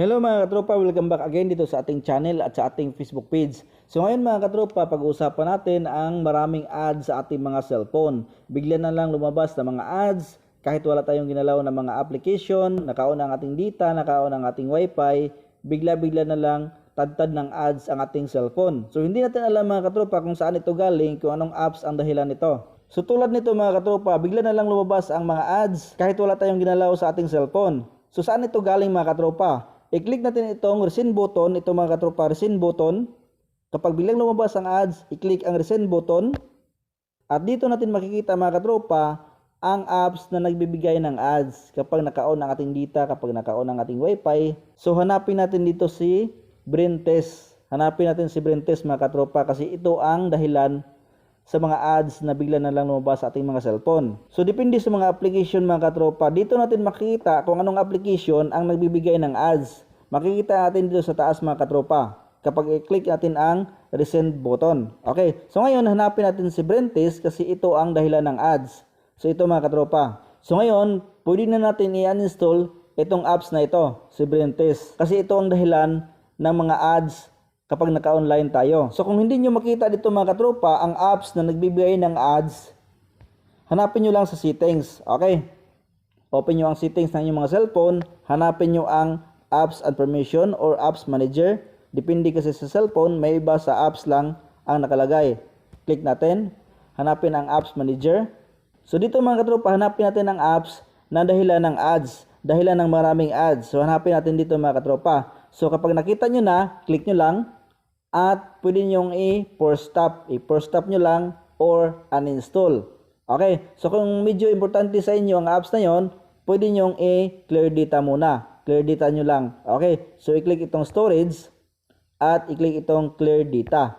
Hello mga katropa, welcome back again dito sa ating channel at sa ating Facebook page. So ngayon mga katropa, pag-uusapan natin ang maraming ads sa ating mga cellphone. Bigla na lang lumabas na mga ads kahit wala tayong ginalaw ng mga application, nakaon ang ating data, nakaon ang ating wifi, bigla-bigla na lang tad-tad ng ads ang ating cellphone. So hindi natin alam mga katropa kung saan ito galing, kung anong apps ang dahilan nito. So tulad nito mga katropa, bigla na lang lumabas ang mga ads kahit wala tayong ginalaw sa ating cellphone. So saan ito galing mga katropa? I-click natin itong resend button, ito mga katropa, resend button. Kapag biglang lumabas ang ads, i-click ang resend button. At dito natin makikita mga katropa, ang apps na nagbibigay ng ads kapag naka-on ang ating data, kapag naka-on ang ating wifi. So hanapin natin dito si Brentes. Hanapin natin si Brentes mga katropa kasi ito ang dahilan sa mga ads na bigla na lang lumabas sa ating mga cellphone. So depende sa mga application mga katropa, dito natin makikita kung anong application ang nagbibigay ng ads. Makikita natin dito sa taas mga katropa kapag i-click natin ang resend button. Okay, so ngayon hanapin natin si Brentes kasi ito ang dahilan ng ads. So ito mga katropa. So ngayon, pwede na natin i-uninstall itong apps na ito, si Brentes. Kasi ito ang dahilan ng mga ads kapag naka-online tayo. So kung hindi nyo makita dito mga katropa, ang apps na nagbibigay ng ads, hanapin nyo lang sa settings. Okay? Open nyo ang settings ng inyong mga cellphone, hanapin nyo ang apps and permission or apps manager. Depende kasi sa cellphone, may iba sa apps lang ang nakalagay. Click natin, hanapin ang apps manager. So dito mga katropa, hanapin natin ang apps na dahilan ng ads, dahilan ng maraming ads. So hanapin natin dito mga katropa. So kapag nakita nyo na, click nyo lang at pwede nyong i-force stop. I-force stop nyo lang or uninstall. Okay, so kung medyo importante sa inyo ang apps na yon, pwede nyong i-clear data muna. Clear data nyo lang. Okay, so i-click itong storage at i-click itong clear data.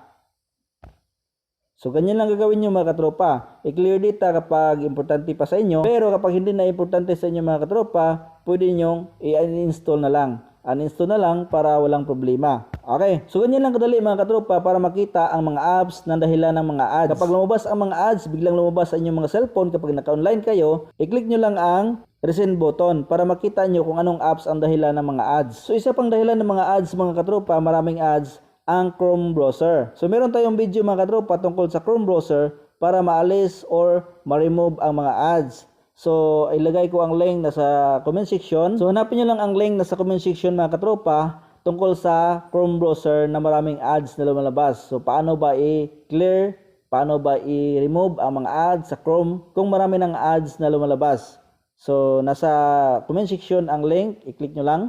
So ganyan lang gagawin nyo mga katropa. I-clear data kapag importante pa sa inyo. Pero kapag hindi na importante sa inyo mga katropa, pwede nyong i-uninstall na lang. Uninstall na lang para walang problema. Okay. So ganyan lang kadali mga katropa para makita ang mga apps na dahilan ng mga ads. Kapag lumabas ang mga ads, biglang lumabas sa inyong mga cellphone kapag naka-online kayo, i-click nyo lang ang resend button para makita nyo kung anong apps ang dahilan ng mga ads. So isa pang dahilan ng mga ads mga katropa, maraming ads, ang Chrome browser. So meron tayong video mga katropa tungkol sa Chrome browser para maalis or ma-remove ang mga ads. So ilagay ko ang link nasa comment section. So hanapin nyo lang ang link nasa comment section mga katropa tungkol sa Chrome browser na maraming ads na lumalabas. So paano ba i-clear, paano ba i-remove ang mga ads sa Chrome kung marami ng ads na lumalabas. So nasa comment section ang link, i-click nyo lang.